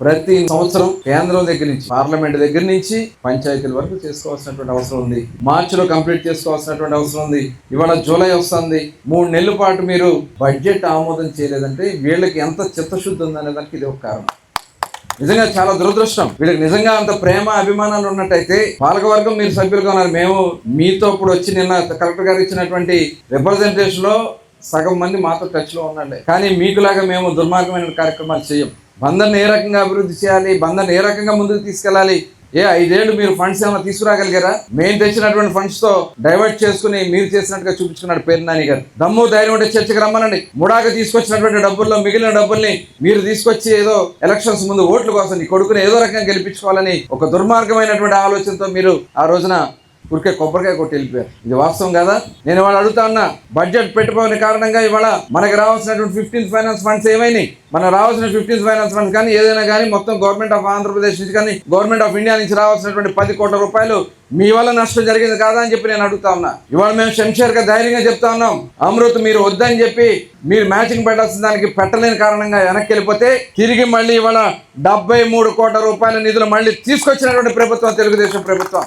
ప్రతి సంవత్సరం కేంద్రం దగ్గర నుంచి పార్లమెంట్ దగ్గర నుంచి పంచాయతీల వరకు చేసుకోవాల్సినటువంటి అవసరం ఉంది. మార్చిలో కంప్లీట్ చేసుకోవాల్సినటువంటి అవసరం ఉంది. ఇవాళ జూలై వస్తుంది. మూడు నెలల పాటు మీరు బడ్జెట్ ఆమోదం చేయలేదంటే వీళ్ళకి ఎంత చిత్తశుద్ధి ఉందనే దానికి ఇది ఒక కారణం. నిజంగా చాలా దురదృష్టం. వీళ్ళకి నిజంగా అంత ప్రేమ అభిమానాలు ఉన్నట్టయితే పాలకవర్గం మీరు సభ్యులుగా ఉన్నారు. మేము మీతో ఇప్పుడు వచ్చి నిన్న కలెక్టర్ గారు ఇచ్చినటువంటి రిప్రజెంటేషన్లో సగం మంది మాతో టచ్లో ఉండండి. కానీ మీకులాగా మేము దుర్మార్గమైన కార్యక్రమాలు చేయం. బంధన్ ఏ రకంగా అభివృద్ధి చేయాలి? బంధన్ ఏ రకంగా ముందుకు తీసుకెళ్ళాలి? ఏ ఐదేళ్ళు మీరు ఫండ్స్ ఏమైనా తీసుకురాగలిగారా? మేము తెచ్చినటువంటి ఫండ్స్తో డైవర్ట్ చేసుకుని మీరు చేసినట్టుగా చూపించుకున్నాడు పేరు నాని గారు. దమ్ము ధైర్యం ఉంటే చర్చకు రమ్మనండి. ముడాక తీసుకొచ్చినటువంటి డబ్బుల్లో మిగిలిన డబ్బుల్ని మీరు తీసుకొచ్చి ఏదో ఎలక్షన్స్ ముందు ఓట్ల కోసం నీ కొడుకుని ఏదో రకంగా గెలిపించుకోవాలని ఒక దుర్మార్గమైనటువంటి ఆలోచనతో మీరు ఆ రోజున ఉరికే కొబ్బరికాయ కొట్టి వెళ్ళిపోయారు. ఇది వాస్తవం కదా? నేను ఇవాళ అడుగుతా ఉన్నా బడ్జెట్ పెట్టుకోని కారణంగా ఇవాళ మనకి రావాల్సినటువంటి ఫిఫ్టీన్త్ ఫైనాన్స్ ఫండ్స్ ఏమైనాయి? మనకు రావాల్సిన ఫిఫ్టీన్త్ ఫైనాన్స్ ఫండ్స్ కానీ ఏదైనా కానీ మొత్తం గవర్నమెంట్ ఆఫ్ ఆంధ్రప్రదేశ్ నుంచి కానీ గవర్నమెంట్ ఆఫ్ ఇండియా నుంచి రావాల్సినటువంటి పది కోట్ల రూపాయలు మీ వల్ల నష్టం జరిగింది కాదా అని చెప్పి నేను అడుగుతా ఉన్నా. ఇవాళ మేము శంషేర్గా ధైర్యంగా చెప్తా ఉన్నాం అమృత్ మీరు వద్దని చెప్పి మీరు మ్యాచింగ్ పెట్టాల్సిన దానికి పెట్టలేని కారణంగా వెనక్కి వెళ్ళిపోతే తిరిగి మళ్ళీ ఇవాళ డెబ్బై మూడు కోట్ల రూపాయల నిధులు మళ్ళీ తీసుకొచ్చినటువంటి ప్రభుత్వం తెలుగుదేశం ప్రభుత్వం.